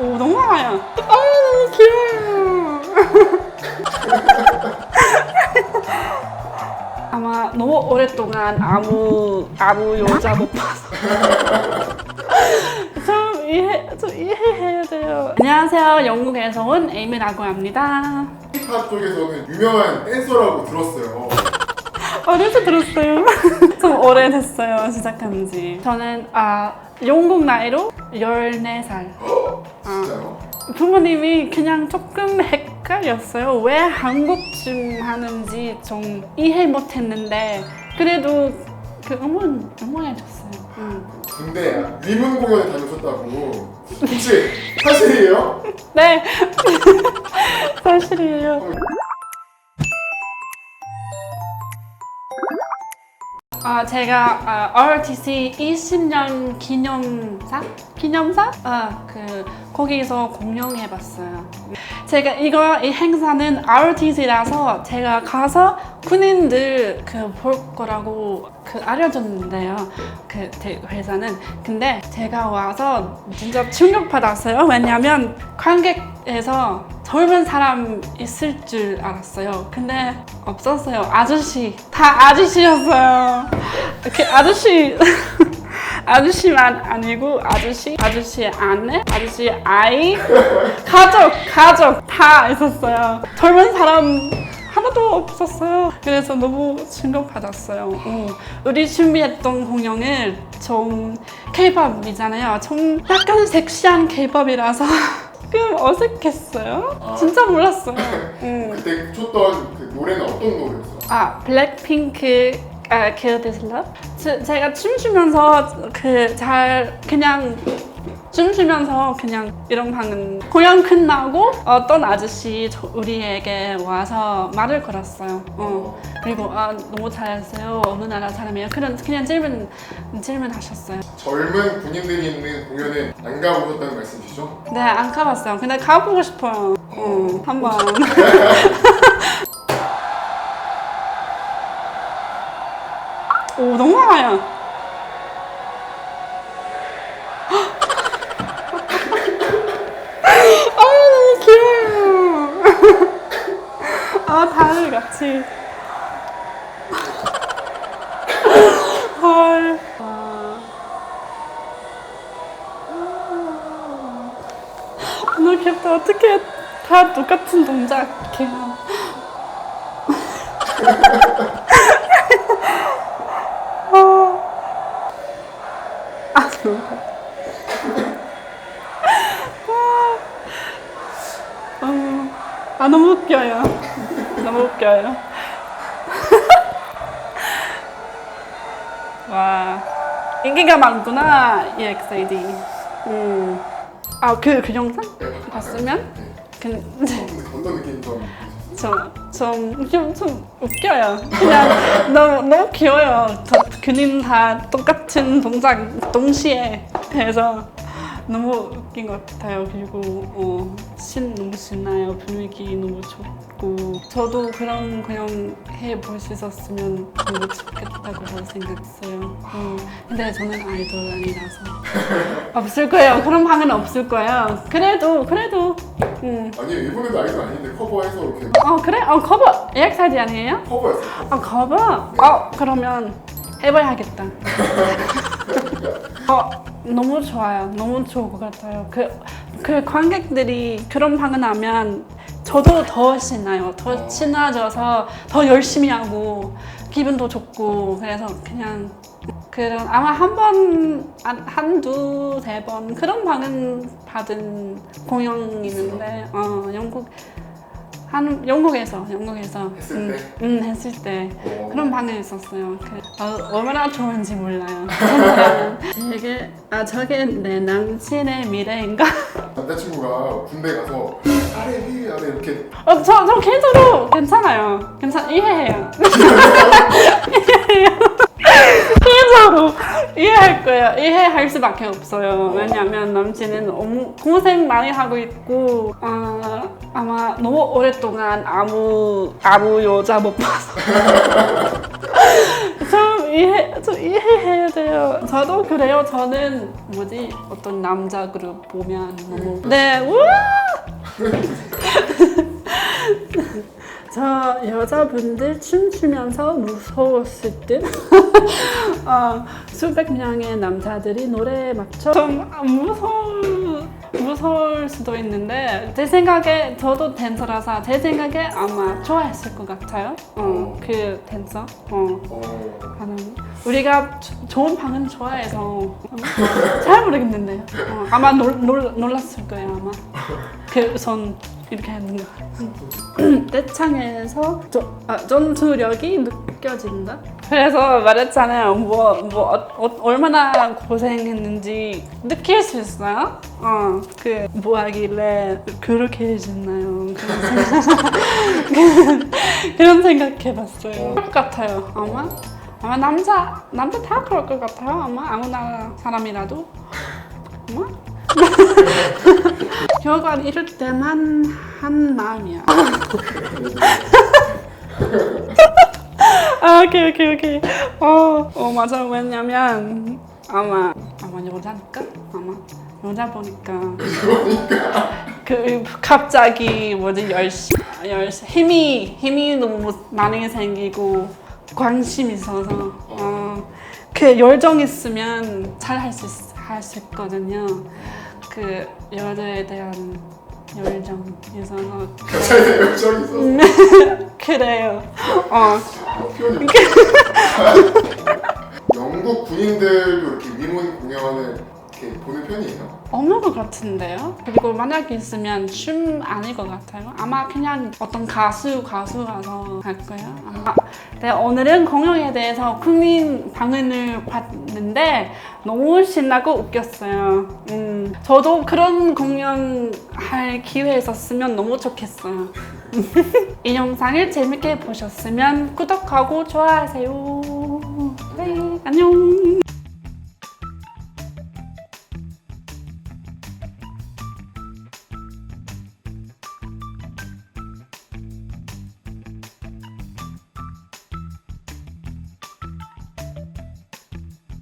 오 너무 많아요. 아 너무 귀여워요. 아마 너무 오랫동안 아무 아무 여자 못 봐서 좀 이해 좀 이해해야 돼요. 안녕하세요. 영국에서 온 에이미라고 합니다. 힙합 쪽에서는 유명한 댄서라고 들었어요. 어디서 들었어요? 좀 오래됐어요 시작한 지. 저는 아 영국 나이로 14살. 진짜요? 부모님이 그냥 조금 헷갈렸어요. 왜 한국쯤 하는지 좀 이해 못했는데 그래도 그 음원 응원해줬어요. 응. 근데 위문 공연에 다녀오셨다고. 혹시 사실이에요? 네 사실이에요. 아 제가 아, ROTC 20년 기념사 기념사 아 그 거기서 공연해봤어요. 제가 이거 이 행사는 ROTC라서 제가 가서 군인들 그 볼 거라고 그 알려줬는데요. 그 대- 회사는 근데 제가 와서 진짜 충격 받았어요. 왜냐면 관객에서 젊은 사람 있을 줄 알았어요. 근데 없었어요. 아저씨 다 아저씨였어요. 그 아저씨 아저씨만 아니고 아저씨 아저씨의 아내 아저씨의 아이 가족 가족 다 있었어요. 젊은 사람 하나도 없었어요. 그래서 너무 충격받았어요. 어. 우리 준비했던 공연을 좀 K-팝이잖아요. 좀 약간 섹시한 K-팝이라서 좀 어색했어요. 아. 진짜 몰랐어요. 음. 그때 췄던 그 노래는 어떤 노래였어요? 아 블랙핑크 아 Kill This Love 제, 제가 춤추면서 그 잘 그냥 춤추면서 그냥 이런 방은 공연 끝나고 어떤 아저씨 저- 우리에게 와서 말을 걸었어요. 어. 그리고 아 너무 잘했어요. 어느 나라 사람이에요? 그런 그냥 질문 질문 하셨어요. 젊은 군인들이 있는 공연에 안 가보셨다는 말씀이시죠? 네 안 가봤어요. 근데 가보고 싶어요. 어, 한번. 오 너무 많아요. 아 너무 귀여워요. 아 다들 같이. 헐. 와. 너무 귀엽다. 어떻게 다 똑같은 동작 해요. 아, 너무 아, 아, 너무 웃겨요. 너무 웃겨요. 와, 인기가 많구나, EXID. 음. 아, 그, 그 영상? 봤으면? 네. 그, 어떤 느낌이 좀 좀, 좀, 좀, 좀 웃겨요. 그냥 너무, 너무 귀여워요. 저, 그님 다 똑같은 동작 동시에 해서 너무 웃긴 것 같아요. 그리고 어, 신 너무 신나요. 분위기 너무 좋고 저도 그런 그냥 해볼 수 있었으면 너무 좋겠다고 생각했어요. 어, 근데 저는 아이돌 아니라서 없을 거예요. 그런 방은 없을 거예요. 그래도 그래도 음. 아니요 일본에도 아이돌 아닌데 커버해서 이렇게 어 그래? 어 커버 예약사지 아니에요? 커버했어요. 커버. 아 커버? 어 그러면 해봐야겠다. 어 너무 좋아요. 너무 좋을 것 같아요. 그, 그 관객들이 그런 방을 하면 저도 더 신나요. 더 어. 신나져서 더 열심히 하고 기분도 좋고 그래서 그냥 그런 아마 한 번, 한- 한두, 세 번 그런 방은 받은 공연이 있는데 어 영국 한 영국에서 영국에서 했을 음, 때? 음 했을 때 어. 그런 방에 있었어요. 그, 어, 얼마나 좋은지 몰라요. 되게 아 저게 내 남친의 미래인가? 남자친구가 군대 가서 아래 위 아래 이렇게 어, 저, 저 개인적으로 괜찮아요. 괜찮, 이해해요. 이해해요. 이해할 수밖에 없어요. 왜냐면 남친은 너무 고생 많이 하고 있고, 아, 아마 너무 오랫동안 아무, 아무 여자 못 봐서. 좀 이해 좀 이해해야 돼요. 저도 그래요. 저는 뭐지 어떤 남자 그룹 보면 너무 네 우와 저 여자분들 춤추면서 무서웠을 듯. 어, 수백 명의 남자들이 노래에 맞춰 좀 무서울 무서울 수도 있는데 제 생각에 저도 댄서라서 제 생각에 아마 좋아했을 것 같아요. 어, 그 댄서. 어. 어, 하는. 우리가 조- 좋은 방은 좋아해서 어, 잘 모르겠는데 어, 아마 놀, 놀, 놀랐을 거예요 아마. 그 손 이렇게 하는 거 떼창에서 저, 아, 전투력이 느껴진다 그래서 말했잖아요 뭐, 뭐 어, 어, 얼마나 고생했는지 느낄 수 있어요 어 그 뭐 하길래 그렇게 해줬나요 그런 생각 그런 생각해봤어요. 그럴 것 같아요. 아마 아마 남자 남자 다 그럴 것 같아요. 아마 아무 나라 사람이라도 아마 결과는 이럴 때만 한 마음이야. 아 오케이 오케이 오케이. 어, 어 맞아 왜냐면 아마 아마 여자니까 아마 여자 보니까 그 갑자기 뭐지 열심 열심 힘이 힘이 너무 많이 생기고 관심 있어서 어 그 열정 있으면 잘 할 수 할수 있거든요. 그 여자에 대한 열정 있어서 가차에 열정이 있어서? 그래요. 어. 표현이 영국 군인들도 이렇게 위모니 공연을 이렇게 보는 편이에요. 없는 것 같은데요. 그리고 만약에 있으면 춤 아닐 것 같아요. 아마 그냥 어떤 가수 가수라서 할 거예요. 아마. 네, 오늘은 공연에 대해서 국민 방언을 봤는데 너무 신나고 웃겼어요. 음, 저도 그런 공연 할 기회 있었으면 너무 좋겠어요. 이 영상을 재밌게 보셨으면 구독하고 좋아하세요. 네, 안녕.